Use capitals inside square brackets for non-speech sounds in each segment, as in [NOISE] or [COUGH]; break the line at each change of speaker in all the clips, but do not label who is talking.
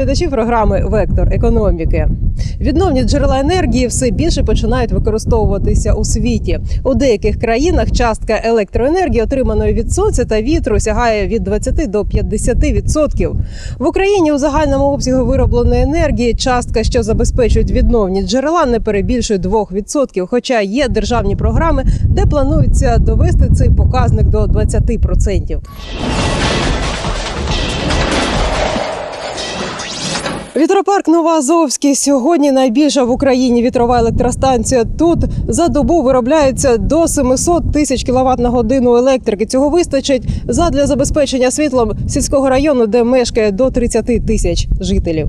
глядачі програми Вектор економіки. Відновні джерела енергії все більше починають використовуватися у світі. У деяких країнах частка електроенергії, отриманої від сонця та вітру, сягає від 20 до 50%. В Україні у загальному обсягу виробленої енергії частка, що забезпечують відновні джерела, не перебільшує 2%. Хоча є державні програми, де планується довести цей показник до 20%. Вітропарк Новоазовський сьогодні найбільша в Україні вітрова електростанція. Тут за добу виробляється до 700 тисяч кВт на годину електрики. Цього вистачить задля забезпечення світлом сільського району, де мешкає до 30 тисяч жителів.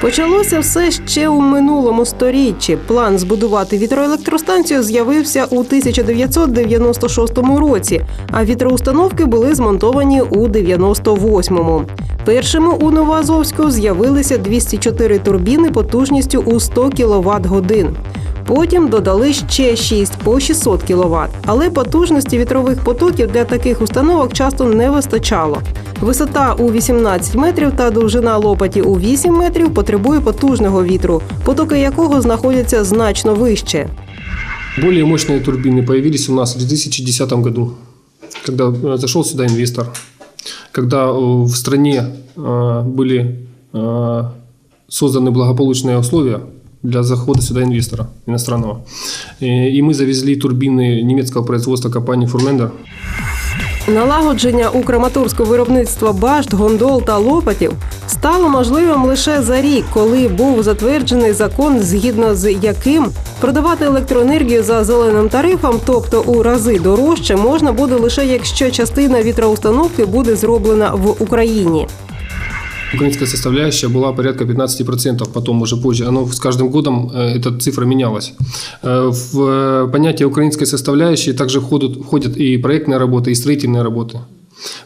Почалося все ще у минулому сторіччі. План збудувати вітроелектростанцію з'явився у 1996 році, а вітроустановки були змонтовані у 98-му. Першими у Новоазовську з'явилися 204 турбіни потужністю у 100 кВт годин. Потім додали ще 6 по 600 кВт. Але потужності вітрових потоків для таких установок часто не вистачало. Висота у 18 метрів та довжина лопаті у 8 метрів потребує потужного вітру, потоки якого знаходяться значно вище.
Более мощные турбины появились у нас в 2010 году, когда э, зашел сюда инвестор, когда э, в стране э, были э, созданы благополучные условия для захода сюда инвестора иностранного. И и мы завезли турбины немецкого производства компании Furlander.
Налагодження у Краматорську виробництва башт, гондол та лопатів стало можливим лише за рік, коли був затверджений закон, згідно з яким продавати електроенергію за зеленим тарифом, тобто у рази дорожче, можна буде лише якщо частина вітроустановки буде зроблена в Україні.
Украинская составляющая была порядка 15%, потом уже позже. Оно с каждым годом э, эта цифра менялась. Э, В э, понятие украинской составляющей также входят, входят и проектные работы, и строительные работы.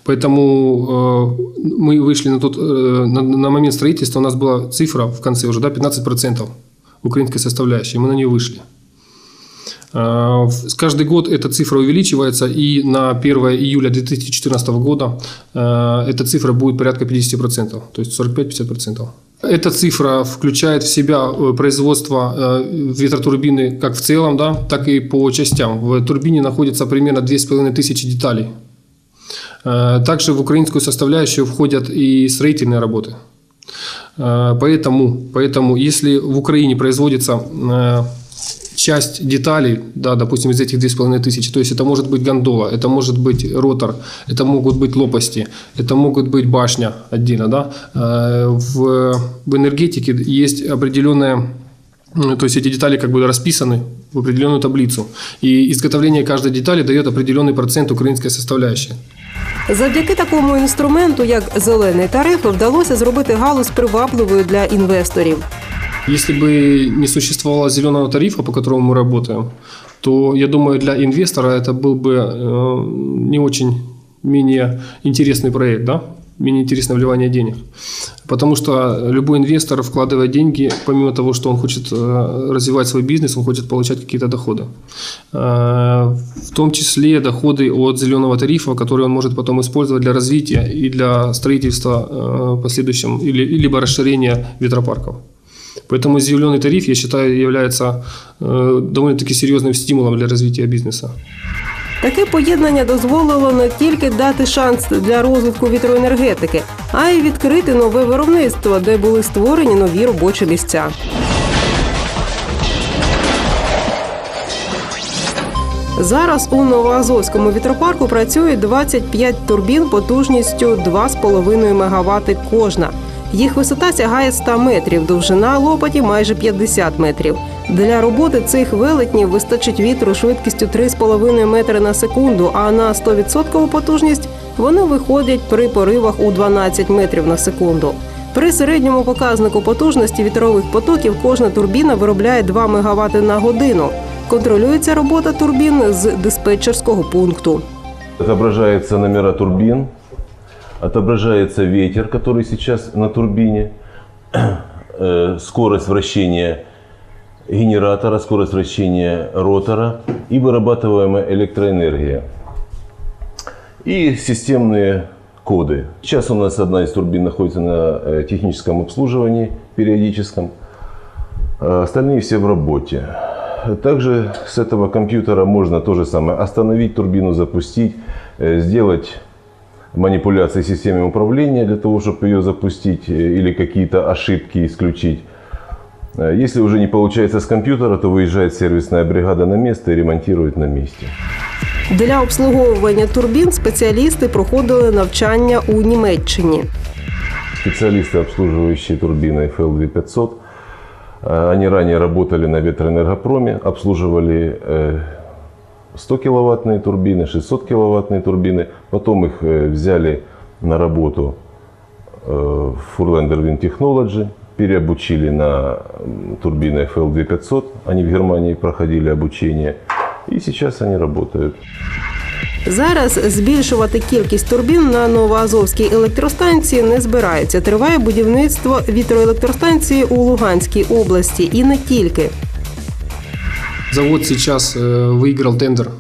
Поэтому э, мы вышли на, тот, э, на, на момент строительства, у нас была цифра в конце уже да, 15% украинской составляющей, мы на нее вышли. Э, в- Каждый год эта цифра увеличивается, и на 1 июля 2014 года э, эта цифра будет порядка 50%, то есть 45-50%. Эта цифра включает в себя э, производство ветротурбины как в целом, да, так и по частям. В турбине находится примерно 2500 деталей. Также в украинскую составляющую входят и строительные работы. Поэтому, поэтому если в Украине производится часть деталей, да, допустим, из этих 2500, то есть это может быть гондола, это может быть ротор, это могут быть лопасти, это могут быть башня отдельно. Да? Э, В, в энергетике есть определенная М, то есть эти детали как бы расписаны в определенную таблицу. И изготовление каждой детали дает определенный процент украинской составляющей.
Завдяки такому інструменту, як зелений тариф, вдалося зробити галузь привабливою для інвесторів.
Если бы не существовало зеленого тарифа, по которому мы работаем, то, я думаю, для инвестора это был бы э, не очень менее интересный проект, да? менее интересное вливание денег. Потому что любой инвестор, вкладывая деньги, помимо того, что он хочет э, развивать свой бизнес, он хочет получать какие-то доходы. Э, В том числе доходы от зеленого тарифа, которые он может потом использовать для развития и для строительства э, последующем, или, либо расширения ветропарков. Поэтому зеленый тариф, я считаю, является э, довольно-таки серьезным стимулом для развития бизнеса.
Таке поєднання дозволило не тільки дати шанс для розвитку вітроенергетики, а й відкрити нове виробництво, де були створені нові робочі місця. Зараз у Новоазовському вітропарку працює 25 турбін потужністю 2,5 МВт кожна. Їх висота сягає 100 метрів, довжина лопаті майже 50 метрів. Для роботи цих велетнів вистачить вітру швидкістю 3,5 метри на секунду, а на 100% потужність вони виходять при поривах у 12 метрів на секунду. При середньому показнику потужності вітрових потоків кожна турбіна виробляє 2 МВт на годину. Контролюється робота турбін з диспетчерського пункту.
Отображаются номера турбин, отображается ветер, который сейчас на турбине, [CLEARS THROAT] э, скорость вращения генератора, скорость вращения ротора и вырабатываемая электроэнергия. И системные коды. Сейчас у нас одна из турбин находится на э, техническом обслуживании периодическом, а остальные все в работе. Также с этого компьютера можно то же самое остановить турбину, запустить, э, сделать манипуляции с системой управления для того, чтобы ее запустить э, или какие-то ошибки исключить. Э, Если уже не получается с компьютера, то выезжает сервисная бригада на место и ремонтирует на месте.
Для обслуговування турбін спеціалісти проходили навчання у Німеччині.
Специалисты, обслуживающие турбины FL2500, э, они ранее работали на ветроэнергопроме, обслуживали э, 100 киловаттные турбины, 600 киловаттные турбины. Потом их э, взяли на работу э, в Furlander Wind Technology, переобучили на м, турбины FL2500. Они в Германии проходили обучение. И сейчас они работают.
Зараз збільшувати кількість турбін на Новоазовській електростанції не збираються. Триває будівництво вітроелектростанції у Луганській області і не тільки.
Завод сейчас э, выиграл тендер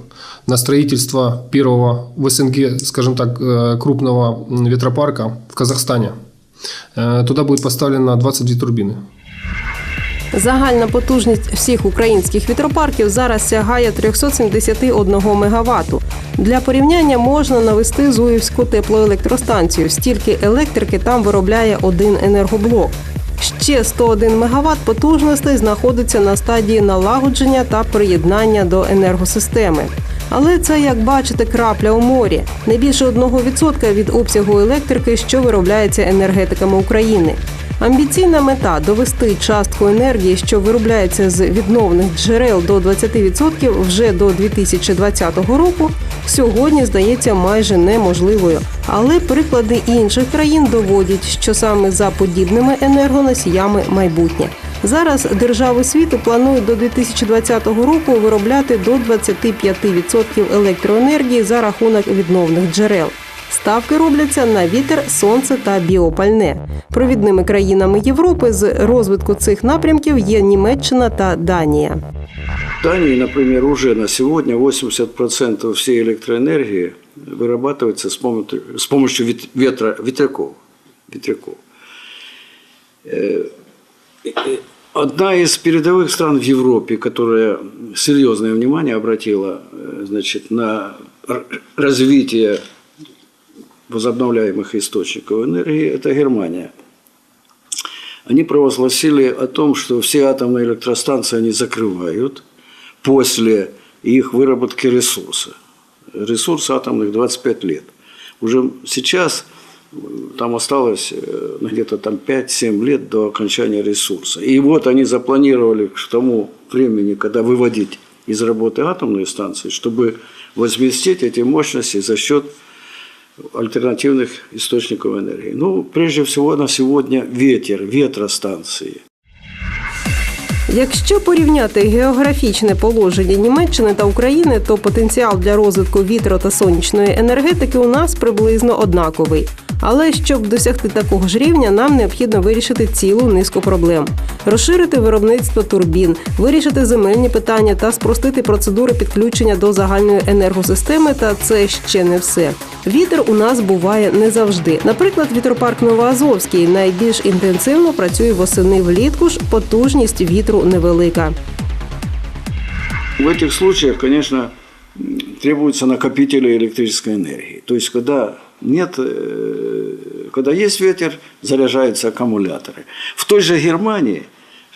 на строительство первого в СНГ, скажем так, э, крупного м, ветропарка в Казахстане. Э, Туда будет поставлено 22 турбины.
Загальна потужність всіх українських вітропарків зараз сягає 371 МВт. Для порівняння можна навести Зуївську теплоелектростанцію. Стільки електрики там виробляє один енергоблок. Ще 101 МВт потужностей знаходиться на стадії налагодження та приєднання до енергосистеми. Але це, як бачите, крапля у морі. Не більше 1% від обсягу електрики, що виробляється енергетиками України. Амбіційна мета довести частку енергії, що виробляється з відновних джерел до 20% вже до 2020 року, сьогодні здається майже неможливою. Але приклади інших країн доводять, що саме за подібними енергоносіями майбутнє. Зараз держави світу планують до 2020 року виробляти до 25% електроенергії за рахунок відновних джерел. Ставки робляться на вітер, сонце та біопальне. Провідними країнами Європи з розвитку цих напрямків є Німеччина та Данія.
В Дании, например, уже на сегодня 80% всей электроэнергии вырабатывается с помощью, с помощью вет- ветра, ветряков. ветряков. Э, э, Одна из передовых стран в Европе, которая серьезное внимание обратила э, значит, на р- развитие возобновляемых источников энергии, это Германия. Они провозгласили о том, что все атомные электростанции они закрывают после их выработки ресурса. Ресурс атомных 25 лет. Уже сейчас там осталось э, ну, где-то там 5-7 лет до окончания ресурса. И вот они запланировали к тому времени, когда выводить из работы атомные станции, чтобы возместить эти мощности за счет альтернативных источников энергии. Ну, прежде всего на сегодня ветер, ветростанции.
Якщо порівняти географічне положення Німеччини та України, то потенціал для розвитку вітро та сонячної енергетики у нас приблизно однаковий. Але щоб досягти такого ж рівня, нам необхідно вирішити цілу низку проблем: розширити виробництво турбін, вирішити земельні питання та спростити процедури підключення до загальної енергосистеми. Та це ще не все. Вітер у нас буває не завжди. Наприклад, вітропарк Новоазовський найбільш інтенсивно працює восени влітку ж потужність вітру невелика.
В этих случаях, конечно, м, требуются накопители электрической энергии. То есть, когда нет, э, когда есть ветер, заряжаются аккумуляторы. В той же Германии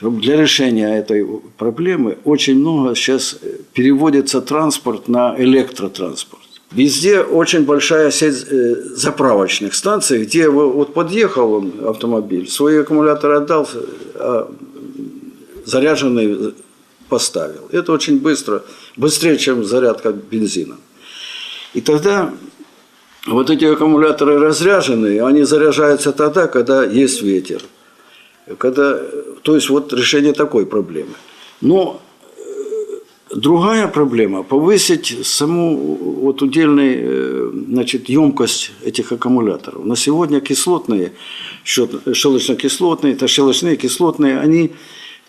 для решения этой проблемы очень много сейчас э, переводится транспорт на электротранспорт. Везде очень большая сеть э, заправочных станций, где вот подъехал он, автомобиль, свои аккумуляторы отдал, а заряженный поставил. Это очень быстро, быстрее, чем зарядка бензина. И тогда вот эти аккумуляторы разряженные, они заряжаются тогда, когда есть ветер. Когда, то есть вот решение такой проблемы. Но э, другая проблема – повысить саму вот удельную э, значит, емкость этих аккумуляторов. На сегодня кислотные, щелочно-кислотные, это щелочные, кислотные, они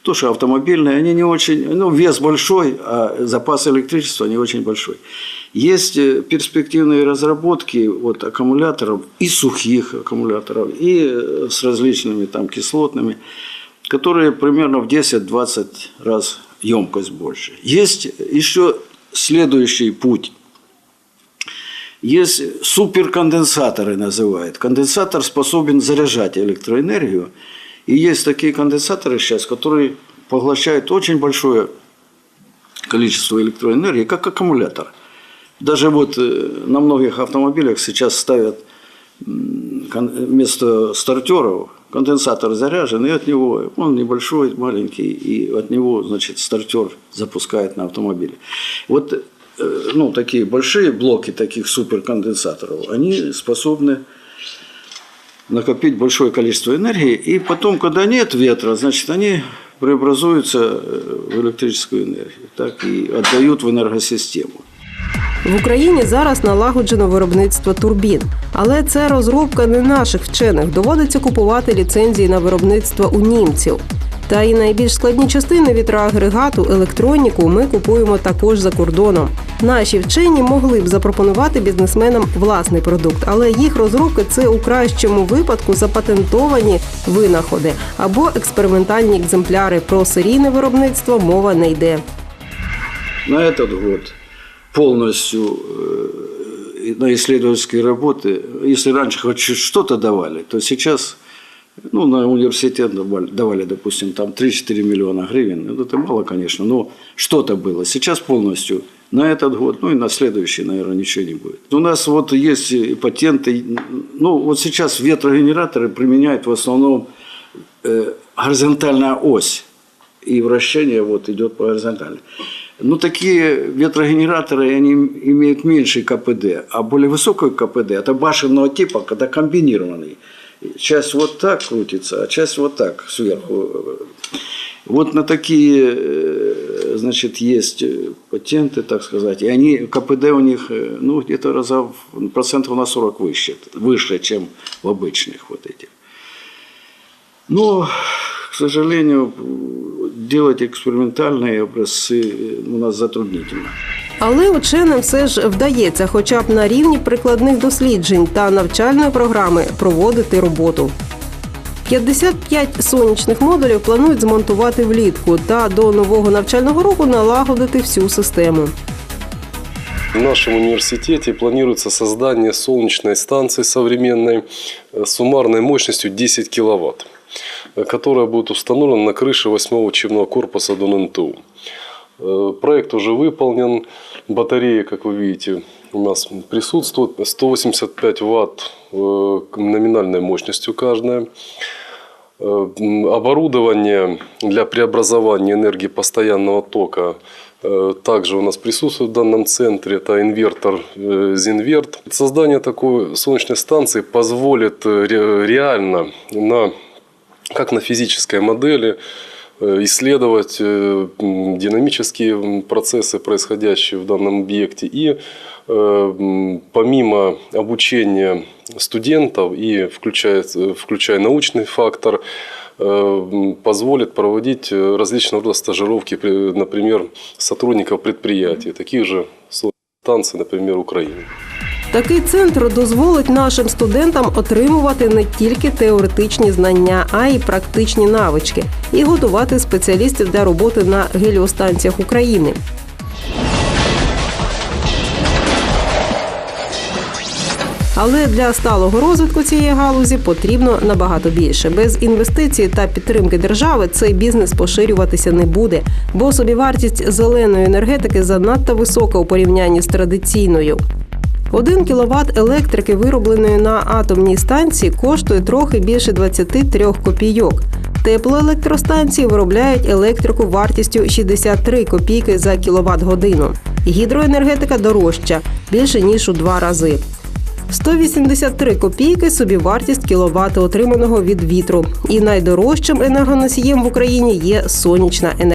То, что автомобильные, они не очень, ну, вес большой, а запас электричества не очень большой. Есть э, перспективные разработки вот, аккумуляторов, и сухих аккумуляторов, и э, с различными там кислотными, которые примерно в 10-20 раз емкость больше. Есть еще следующий путь. Есть суперконденсаторы называют. Конденсатор способен заряжать электроэнергию. И есть такие конденсаторы сейчас, которые поглощают очень большое количество электроэнергии, как аккумулятор. Даже вот э, на многих автомобилях сейчас ставят вместо стартеров конденсатор заряжен, и от него, он небольшой, маленький, и от него, значит, стартер запускает на автомобиле. Вот э, ну, такие большие блоки таких суперконденсаторов, они способны накопить большое количество энергии, и потом, когда нет ветра, значит, они преобразуются э, в электрическую энергию, так и отдают в энергосистему.
В Україні зараз налагоджено виробництво турбін, але це розробка не наших вчених. Доводиться купувати ліцензії на виробництво у німців. Та і найбільш складні частини вітроагрегату, електроніку ми купуємо також за кордоном. Наші вчені могли б запропонувати бізнесменам власний продукт, але їх розробки це у кращому випадку запатентовані винаходи або експериментальні екземпляри. Про серійне виробництво мова не йде.
На этот год полностью э, на исследовательские работы, если раньше хоть что-то давали, то сейчас ну, на университет давали, давали, допустим, там 3-4 миллиона гривен. Ну, Это мало, конечно, но что-то было. Сейчас полностью на этот год, ну и на следующий, наверное, ничего не будет. У нас вот есть и патенты. Ну, вот сейчас ветрогенераторы применяют в основном э, горизонтальная ось. И вращение вот идет по горизонтали. Ну, такие ветрогенераторы, они имеют меньший КПД, а более высокий КПД – это башенного типа, когда комбинированный. Часть вот так крутится, а часть вот так сверху. Вот на такие, э, значит, есть э, патенты, так сказать, и они, КПД у них, э, ну, где-то раза процентов на 40 выше, выше, чем в обычных вот этих. Но, к сожалению, делать экспериментальные образцы у нас затруднительно.
Але ученим все ж вдається, хоча б на рівні прикладних досліджень та навчальної програми проводити роботу. 55 сонячних модулів планують змонтувати влітку та до нового навчального року налагодити всю систему.
В нашем университете планируется создание солнечной станции современной э, с суммарной мощностью 10 киловатт, э, которая будет установлена на крыше 8 учебного корпуса ДОННТУ. Э, Проект уже выполнен. Батареи, как вы видите, у нас присутствуют. 185 ватт э, номинальной мощностью каждая. Э, Оборудование для преобразования энергии постоянного тока также у нас присутствует в данном центре. Это инвертор Zinvert. Создание такой солнечной станции позволит ре- реально на как на физической модели исследовать э, м, динамические м, процессы, происходящие в данном объекте. И э, м, помимо обучения студентов и включая, э, включая научный фактор, э, м, позволит проводить э, различного рода стажировки, при- например, сотрудников предприятий, таких же станций, например, Украины.
Такий центр дозволить нашим студентам отримувати не тільки теоретичні знання, а й практичні навички і готувати спеціалістів для роботи на геліостанціях України. Але для сталого розвитку цієї галузі потрібно набагато більше. Без інвестицій та підтримки держави цей бізнес поширюватися не буде, бо собівартість зеленої енергетики занадто висока у порівнянні з традиційною. Один кіловат електрики, виробленої на атомній станції, коштує трохи більше 23 копійок. Теплоелектростанції виробляють електрику вартістю 63 копійки за кіловат годину. Гідроенергетика дорожча більше ніж у два рази. 183 копійки собівартість кіловата, отриманого від вітру. І найдорожчим енергоносієм в Україні є сонячна енергія.